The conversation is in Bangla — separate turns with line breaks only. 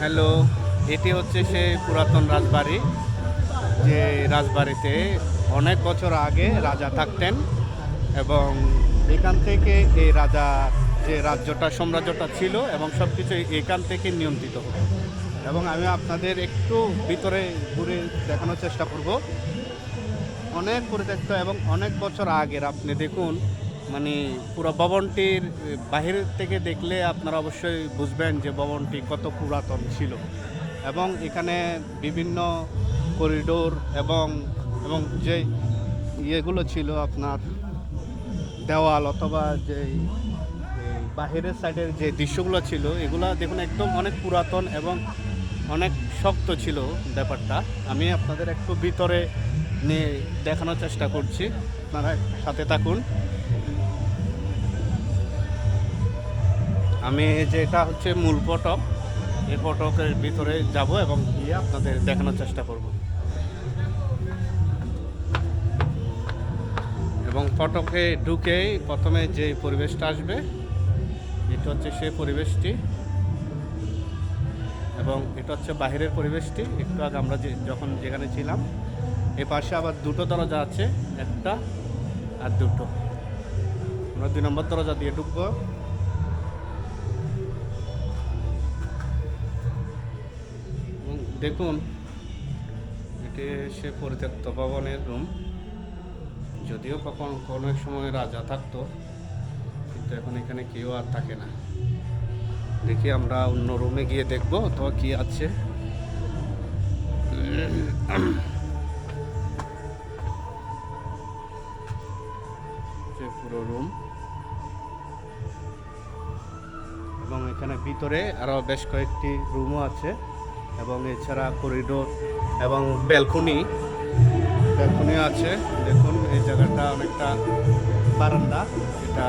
হ্যালো, এটি হচ্ছে সেই পুরাতন রাজবাড়ি, যে রাজবাড়িতে অনেক বছর আগে রাজা থাকতেন এবং এখান থেকে এই রাজা যে রাজ্যটা, সাম্রাজ্যটা ছিল এবং সব কিছু এখান থেকে নিয়ন্ত্রিত হতো। এবং আমি আপনাদের একটু ভিতরে ঘুরে দেখানোর চেষ্টা করব। অনেক পরিত্যক্ত এবং অনেক বছর আগের, আপনি দেখুন মানে পুরো ভবনটির বাহির থেকে দেখলে আপনারা অবশ্যই বুঝবেন যে ভবনটি কত পুরাতন ছিল। এবং এখানে বিভিন্ন করিডোর এবং এবং যে ইয়েগুলো ছিল আপনার দেওয়াল অথবা যে বাহিরের সাইডের যে দৃশ্যগুলো ছিল, এগুলো দেখুন একদম অনেক পুরাতন এবং অনেক শক্ত ছিল ব্যাপারটা। আমি আপনাদের একটু ভিতরে নিয়ে দেখানোর চেষ্টা করছি। আপনারা সাথে থাকুন। আমি যে এটা হচ্ছে মূল ফটক এই ফটকের ভিতরে যাব এবং গিয়ে আপনাদের দেখানোর চেষ্টা করব। এবং ফটকে ঢুকেই প্রথমে যে পরিবেশটা আসবে, এটা হচ্ছে সেই পরিবেশটি। এবং এটা হচ্ছে বাহিরের পরিবেশটি। একটু আগে আমরা যে যখন যেখানে ছিলাম, এ পাশে আবার দুটো দরজা আছে, একটা আর দুটো। আমরা দুই নম্বর দরজা দিয়ে ঢুকবো। দেখুন, এটি সে পরিত্যক্ত ভবনের রুম যদিও কখন, কোনো এক সময় রাজা থাকতো, কিন্তু এখন এখানে কেউ আর থাকে না। দেখি আমরা অন্য রুমে গিয়ে দেখব অথবা কি আছে। পুরো রুম এবং এখানে ভিতরে আরও বেশ কয়েকটি রুমও আছে। এবং এছাড়া করিডোর এবং ব্যালকনি ব্যালকনি আছে। দেখুন এই জায়গাটা অনেকটা বারান্দা। এটা